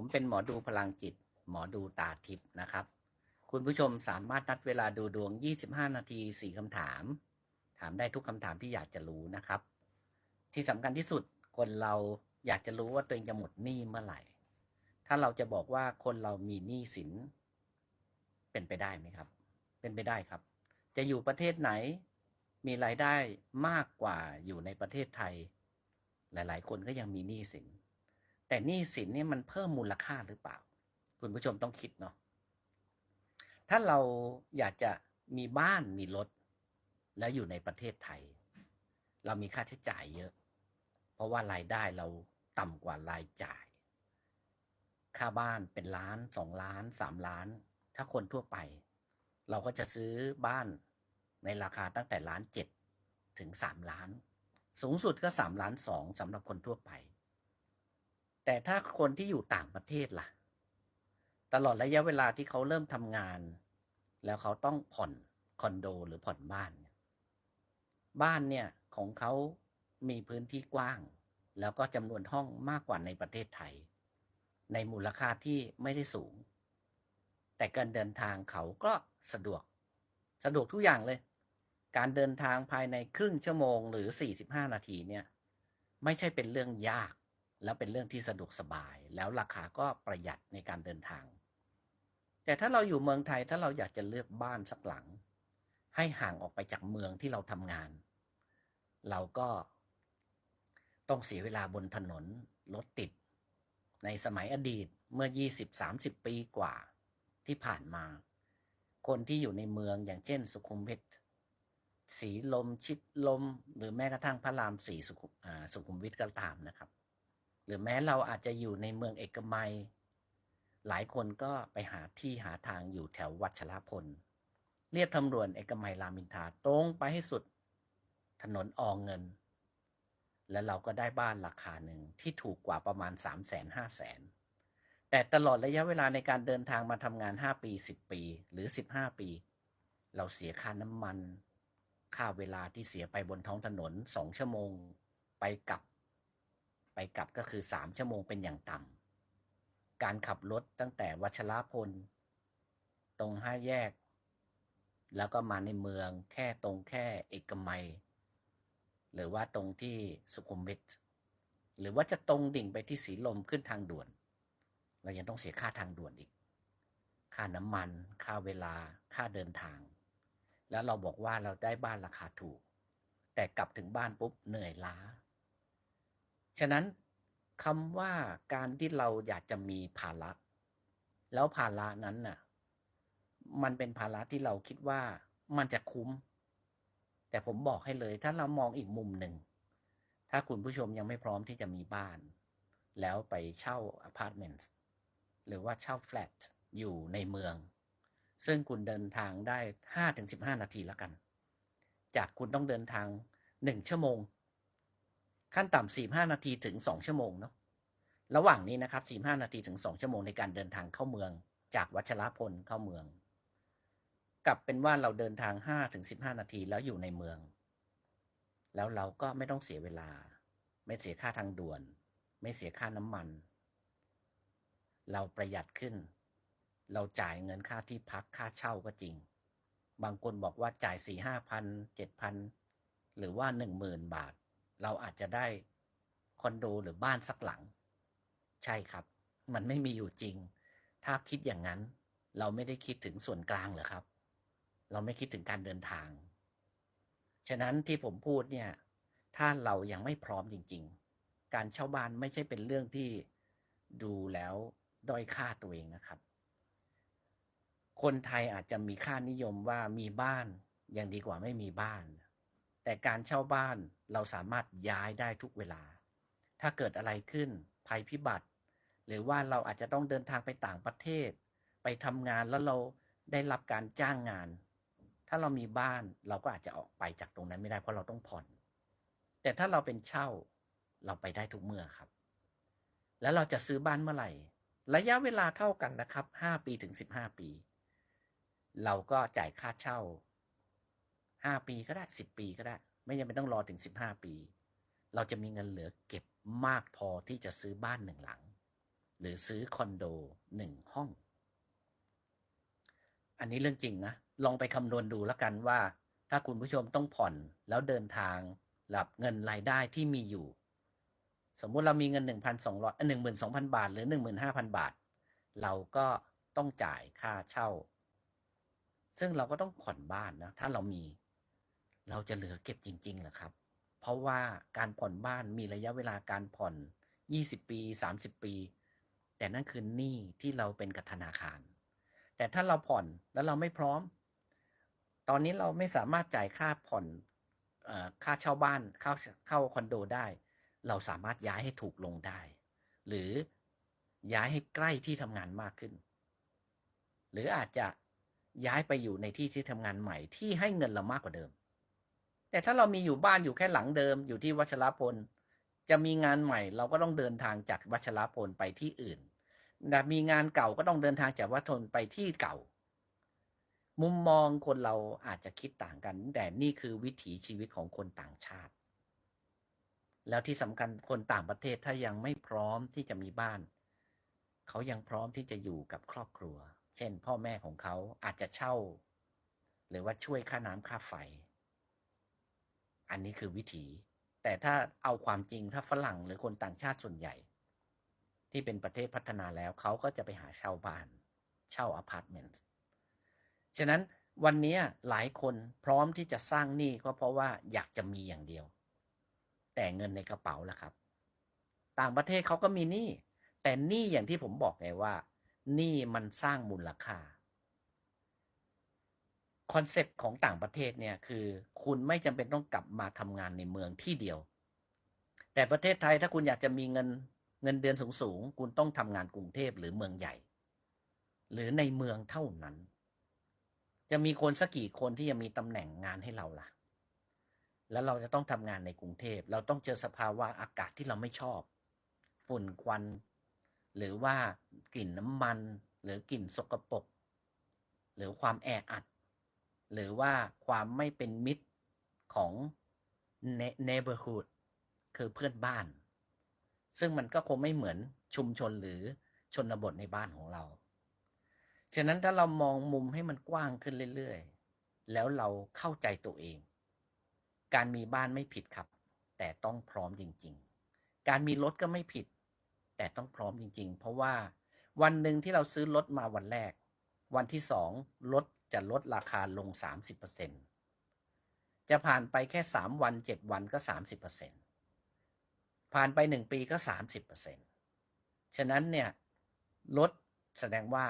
ผมเป็นหมอดูพลังจิต หมอดูตาทิพย์นะครับ คุณผู้ชมสามารถนัดเวลาดูดวง 25 นาที 4 คำถาม ถามได้ทุกคำถามที่อยากจะรู้นะครับ ที่สำคัญที่สุดคนเราอยากจะรู้ว่าตัวเองจะหมดหนี้เมื่อไหร่ ถ้าเราจะบอกว่าคนเรามีหนี้สิน เป็นไปได้ไหมครับ เป็นไปได้ครับ จะอยู่ประเทศไหนมีรายได้มากกว่าอยู่ในประเทศไทย หลาย ๆ คนก็ยังมีหนี้สิน แต่หนี้สินนี่มันเพิ่มมูลค่าหรือเปล่า คุณผู้ชมต้องคิดเนาะถ้าเราอยากจะมีบ้านมีรถ แล้วอยู่ในประเทศไทย เรามีค่าใช้จ่ายเยอะ เพราะว่ารายได้เราต่ำกว่ารายจ่าย ค่าบ้านเป็นล้านสองล้านสามล้าน ถ้าคนทั่วไป เราก็จะซื้อบ้านในราคาตั้งแต่ล้านเจ็ดถึงสามล้าน สูงสุดก็สามล้านสองสำหรับคนทั่วไป แต่ถ้าคนที่อยู่ต่างประเทศล่ะ ตลอดระยะเวลาที่เขาเริ่มทำงาน แล้วเขาต้องผ่อนคอนโดหรือผ่อนบ้าน บ้านเนี่ยของเขามีพื้นที่กว้าง แล้วก็จำนวนห้องมากกว่าในประเทศไทย ในมูลค่าที่ไม่ได้สูง แต่การเดินทางเขาก็สะดวก สะดวกทุกอย่างเลย การเดินทางภายในครึ่งชั่วโมงหรือ 45 นาทีเนี่ย ไม่ใช่เป็นเรื่องยาก แล้วเป็นเรื่องที่สะดวกสบาย แล้วราคาก็ประหยัดในการเดินทาง แต่ถ้าเราอยู่เมืองไทยถ้าเราอยากจะเลือกบ้านสักหลัง ให้ห่างออกไปจากเมืองที่เราทำงาน เราก็ต้องเสียเวลาบนถนนรถติด ในสมัยอดีตเมื่อ 20-30 ปีกว่าที่ผ่านมา คนที่อยู่ในเมืองอย่างเช่นสุขุมวิทสีลมชิดลม หรือแม้กระทั่งพระรามสี่สุขุมอ่าสุขุมวิทก็ตามนะครับ หรือแม้เราอาจจะอยู่ในเมืองเอกมัย หลายคนก็ไปหาที่หาทางอยู่แถววัชรพล เรียบทำรวนเอกมัยรามินทาตรงไปให้สุด ถนนอองเงิน แล้วเราก็ได้บ้านราคาหนึ่งที่ถูกกว่าประมาณ3 0 0 0 0 0 5 0 0 0 0 แต่ตลอดระยะเวลาในการเดินทางมาทำงาน 5 ปี 10 ปี หรือ 15 ปี เราเสียค่าน้ำมัน ค่าเวลาที่เสียไปบนท้องถนน2ชั่วโมง ไปกลับ ไปกลับก็คือ 3 ชั่วโมงเป็นอย่างต่ำการขับรถตั้งแต่วัชรพล ตรงห้าแยก แล้วก็มาในเมืองแค่ตรงแค่เอกมัย หรือว่าตรงที่สุขุมวิทหรือว่าจะตรงดิ่งไปที่สีลมขึ้นทางด่วน เรายังต้องเสียค่าทางด่วนอีก ค่าน้ำมัน ค่าเวลา ค่าเดินทาง แล้วเราบอกว่าเราได้บ้านราคาถูก แต่กลับถึงบ้านปุ๊บเหนื่อยล้า ฉะนั้นคำว่าการที่เราอยากจะมีภาระ แล้วภาระนั้นน่ะ มันเป็นภาระที่เราคิดว่ามันจะคุ้ม แต่ผมบอกให้เลย ถ้าเรามองอีกมุมหนึ่ง ถ้าคุณผู้ชมยังไม่พร้อมที่จะมีบ้าน แล้วไปเช่าอพาร์ตเมนต์หรือว่าเช่าแฟลตอยู่ในเมือง ซึ่งคุณเดินทางได้ห้าถึงสิบห้านาทีแล้วกัน จากคุณต้องเดินทางหนึ่งชั่วโมง ขั้นต่ำสี่ห้านาทีถึงสองชั่วโมงเนาะระหว่างนี้นะครับสี่ห้านาทีถึงสองชั่วโมงในการเดินทางเข้าเมือง จากวัชรพลเข้าเมือง กลับเป็นว่าเราเดินทางห้าถึงสิบห้านาทีแล้วอยู่ในเมือง แล้วเราก็ไม่ต้องเสียเวลา ไม่เสียค่าทางด่วน ไม่เสียค่าน้ำมัน เราประหยัดขึ้น เราจ่ายเงินค่าที่พักค่าเช่าก็จริง บางคนบอกว่าจ่ายสี่ห้าพันเจ็ดพันหรือว่าหนึ่งหมื่นบาท เราอาจจะได้คอนโดหรือบ้านสักหลัง ใช่ครับ มันไม่มีอยู่จริง ถ้าคิดอย่างนั้น เราไม่ได้คิดถึงส่วนกลางเหรอครับ เราไม่คิดถึงการเดินทาง ฉะนั้นที่ผมพูดเนี่ย ถ้าเรายังไม่พร้อมจริง ๆ การเช่าบ้านไม่ใช่เป็นเรื่องที่ดูแล้วด้อยค่าตัวเองนะครับ คนไทยอาจจะมีค่านิยมว่ามีบ้านยังดีกว่าไม่มีบ้าน แต่การเช่าบ้านเราสามารถย้ายได้ทุกเวลา ถ้าเกิดอะไรขึ้น ภัยพิบัติ หรือว่าเราอาจจะต้องเดินทางไปต่างประเทศ ไปทำงานแล้วเราได้รับการจ้างงาน ถ้าเรามีบ้านเราก็อาจจะออกไปจากตรงนั้นไม่ได้เพราะเราต้องผ่อน แต่ถ้าเราเป็นเช่าเราไปได้ทุกเมื่อครับ แล้วเราจะซื้อบ้านเมื่อไหร่ ระยะเวลาเท่ากันนะครับห้าปีถึงสิบห้าปี เราก็จ่ายค่าเช่า ห้าปีก็ได้สิบปีก็ได้ ไม่จำเป็นต้องรอถึงสิบห้าปี เราจะมีเงินเหลือเก็บมากพอที่จะซื้อบ้านหนึ่งหลัง หรือซื้อคอนโดหนึ่งห้อง อันนี้เรื่องจริงนะ ลองไปคำนวณดูแล้วกันว่า ถ้าคุณผู้ชมต้องผ่อนแล้วเดินทางหลับเงินรายได้ที่มีอยู่ สมมุติเรามีเงิน 1,200หนึ่งหมื่นสองพันบาท หรือ 15,000 บาท เราก็ต้องจ่ายค่าเช่า ซึ่งเราก็ต้องผ่อนบ้านนะ ถ้าเรามี เราจะเหลือเก็บจริงๆเหรอครับ เพราะว่าการผ่อนบ้านมีระยะเวลาการผ่อน 20 ปี 30 ปี แต่นั่นคือหนี้ที่เราเป็นกับธนาคาร แต่ถ้าเราผ่อนแล้วเราไม่พร้อม ตอนนี้เราไม่สามารถจ่ายค่าผ่อนค่าเช่าบ้านเข้าเข้าคอนโดได้ เราสามารถย้ายให้ถูกลงได้ หรือย้ายให้ใกล้ที่ทำงานมากขึ้น หรืออาจจะย้ายไปอยู่ในที่ที่ทำงานใหม่ที่ให้เงินเรามากกว่าเดิม แต่ถ้าเรามีอยู่บ้านอยู่แค่หลังเดิมอยู่ที่วัชรพล จะมีงานใหม่เราก็ต้องเดินทางจากวัชรพลไปที่อื่นแต่มีงานเก่าก็ต้องเดินทางจากวัชรพลไปที่เก่า มุมมองคนเราอาจจะคิดต่างกัน แต่นี่คือวิถีชีวิตของคนต่างชาติ แล้วที่สำคัญคนต่างประเทศถ้ายังไม่พร้อมที่จะมีบ้าน เขายังพร้อมที่จะอยู่กับครอบครัว เช่น พ่อแม่ของเขาอาจจะเช่า หรือว่าช่วยค่าน้ำค่าไฟ อันนี้คือวิถี แต่ถ้าเอาความจริงถ้าฝรั่งหรือคนต่างชาติส่วนใหญ่ ที่เป็นประเทศพัฒนาแล้วเขาก็จะไปหาเช่าบ้าน เช่าอพาร์ตเมนต์ฉะนั้นวันนี้หลายคนพร้อมที่จะสร้างหนี้ก็เพราะว่าอยากจะมีอย่างเดียว แต่เงินในกระเป๋าล่ะครับ ต่างประเทศเขาก็มีหนี้แต่หนี้อย่างที่ผมบอกไงว่าหนี้มันสร้างมูลค่า คอนเซปต์ของต่างประเทศเนี่ยคือคุณไม่จำเป็นต้องกลับมาทำงานในเมืองที่เดียว แต่ประเทศไทยถ้าคุณอยากจะมีเงินเงินเดือนสูงๆคุณต้องทำงานกรุงเทพหรือเมืองใหญ่ หรือในเมืองเท่านั้น จะมีคนสักกี่คนที่จะมีตำแหน่งงานให้เราล่ะ แล้วเราจะต้องทำงานในกรุงเทพเราต้องเจอสภาวะอากาศที่เราไม่ชอบ ฝุ่นควัน หรือว่ากลิ่นน้ำมัน หรือกลิ่นสกปรกหรือความแออัด หรือว่าความไม่เป็นมิตรของ neighborhood คือเพื่อนบ้าน ซึ่งมันก็คงไม่เหมือนชุมชนหรือชนบทในบ้านของเรา ฉะนั้นถ้าเรามองมุมให้มันกว้างขึ้นเรื่อยๆ แล้วเราเข้าใจตัวเอง การมีบ้านไม่ผิดครับ แต่ต้องพร้อมจริง ๆ การมีรถก็ไม่ผิด แต่ต้องพร้อมจริง ๆ เพราะว่าวันหนึ่งที่เราซื้อรถมาวันแรก วันที่สองรถ จะลดราคาลง 30%จะผ่านไปแค่ 3 วัน 7 วันก็ 30%ผ่านไป 1 ปีก็ 30%ฉะนั้นเนี่ยลดแสดงว่า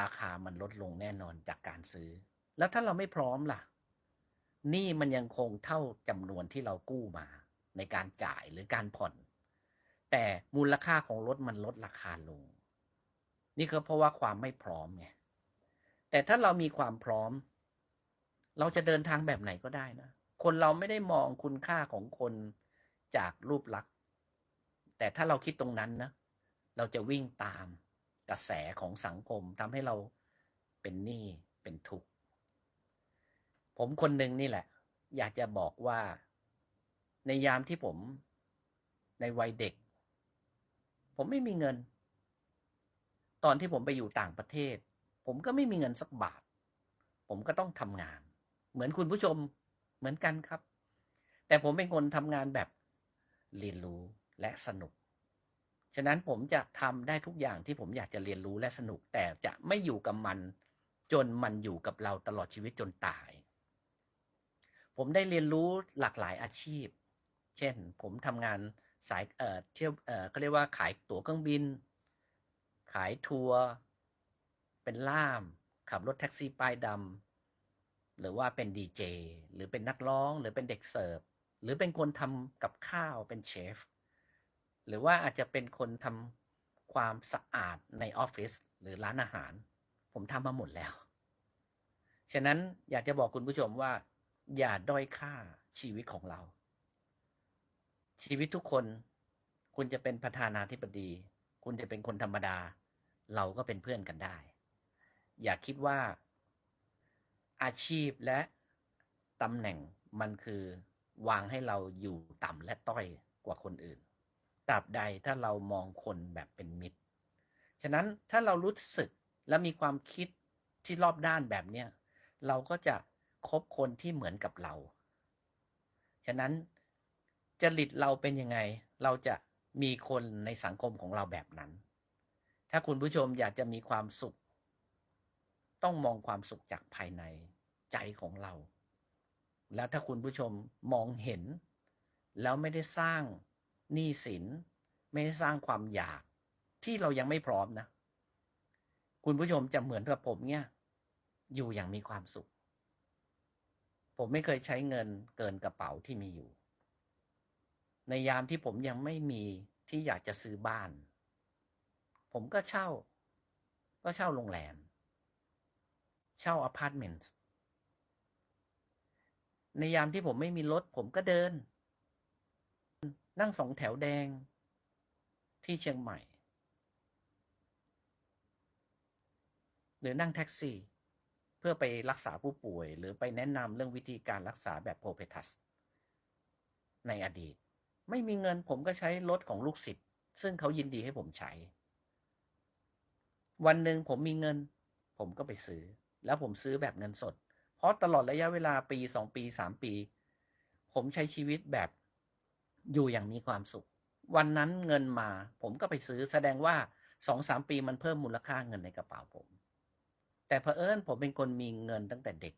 ราคามันลดลงแน่นอนจากการซื้อ แล้วถ้าเราไม่พร้อมล่ะ นี่มันยังคงเท่าจำนวนที่เรากู้มา ในการจ่ายหรือการผ่อน แต่มูลค่าของรถมันลดราคาลง นี่ก็เพราะว่าความไม่พร้อมไง แต่ถ้าเรามีความพร้อม เราจะเดินทางแบบไหนก็ได้นะ คนเราไม่ได้มองคุณค่าของคนจากรูปลักษณ์ แต่ถ้าเราคิดตรงนั้นนะ เราจะวิ่งตามกระแสของสังคมทำให้เราเป็นหนี้เป็นทุกข์ ผมคนหนึ่งนี่แหละ อยากจะบอกว่า ในยามที่ผมในวัยเด็ก ผมไม่มีเงิน ตอนที่ผมไปอยู่ต่างประเทศ ผมก็ไม่มีเงินสักบาท ผมก็ต้องทำงาน เหมือนคุณผู้ชมเหมือนกันครับ แต่ผมเป็นคนทำงานแบบเรียนรู้และสนุก ฉะนั้นผมจะทำได้ทุกอย่างที่ผมอยากจะเรียนรู้และสนุก แต่จะไม่อยู่กับมัน จนมันอยู่กับเราตลอดชีวิตจนตาย ผมได้เรียนรู้หลากหลายอาชีพ เช่น ผมทำงานสายเอ่อเที่ยวเอ่อเขาเรียกว่าขายตั๋วเครื่องบิน ขายทัวร์ เป็นล่าม ขับรถแท็กซี่ป้ายดำหรือว่าเป็นดีเจหรือเป็นนักร้อง หรือเป็นเด็กเสิร์ฟหรือเป็นคนทำกับข้าวเป็นเชฟหรือว่าอาจจะเป็นคนทำความสะอาดในออฟฟิศหรือร้านอาหาร ผมทำมาหมดแล้ว ฉะนั้นอยากจะบอกคุณผู้ชมว่า อย่าด้อยค่าชีวิตของเรา ชีวิตทุกคนคุณจะเป็นประธานาธิบดี คุณจะเป็นคนธรรมดา เราก็เป็นเพื่อนกันได้ อย่าคิดว่า อาชีพและตำแหน่งมันคือวางให้เราอยู่ต่ำและต้อยกว่าคนอื่นตราบใดถ้าเรามองคนแบบเป็นมิตร ฉะนั้นถ้าเรารู้สึกและมีความคิดที่รอบด้านแบบเนี้ยเราก็จะคบคนที่เหมือนกับเรา ฉะนั้นจริตเราเป็นยังไง เราจะมีคนในสังคมของเราแบบนั้น ถ้าคุณผู้ชมอยากจะมีความสุข ต้องมองความสุขจากภายในใจของเรา แล้วถ้าคุณผู้ชมมองเห็น แล้วไม่ได้สร้างหนี้สิน ไม่ได้สร้างความอยากที่เรายังไม่พร้อมนะ คุณผู้ชมจะเหมือนกับผมเนี่ย อยู่อย่างมีความสุข ผมไม่เคยใช้เงินเกินกระเป๋าที่มีอยู่ ในยามที่ผมยังไม่มีที่อยากจะซื้อบ้าน ผมก็เช่า ก็เช่าโรงแรม เช่าอพาร์ตเมนต์ ในยามที่ผมไม่มีรถผมก็เดิน นั่งสองแถวแดงที่เชียงใหม่ หรือนั่งแท็กซี่ เพื่อไปรักษาผู้ป่วย หรือไปแนะนำเรื่องวิธีการรักษาแบบโพเพทัส ในอดีต ไม่มีเงินผมก็ใช้รถของลูกศิษย์ซึ่งเขายินดีให้ผมใช้ วันหนึ่งผมมีเงิน ผมก็ไปซื้อ แล้วผมซื้อแบบเงินสด เพราะตลอดระยะเวลาปีสองปีสามปี ผมใช้ชีวิตแบบอยู่อย่างมีความสุข วันนั้นเงินมา ผมก็ไปซื้อแสดงว่าสองสามปีมันเพิ่มมูลค่าเงินในกระเป๋าผม แต่เผอิญผมเป็นคนมีเงินตั้งแต่เด็ก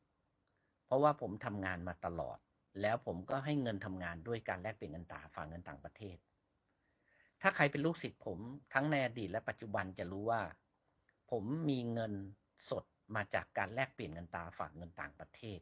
เพราะว่าผมทำงานมาตลอด แล้วผมก็ให้เงินทำงานด้วยการแลกเปลี่ยนเงินตราฝากเงินต่างประเทศ ถ้าใครเป็นลูกศิษย์ผมทั้งในอดีตและปัจจุบันจะรู้ว่า ผมมีเงินสด มาจากการแลกเปลี่ยนเงินตราฝากเงินต่างประเทศ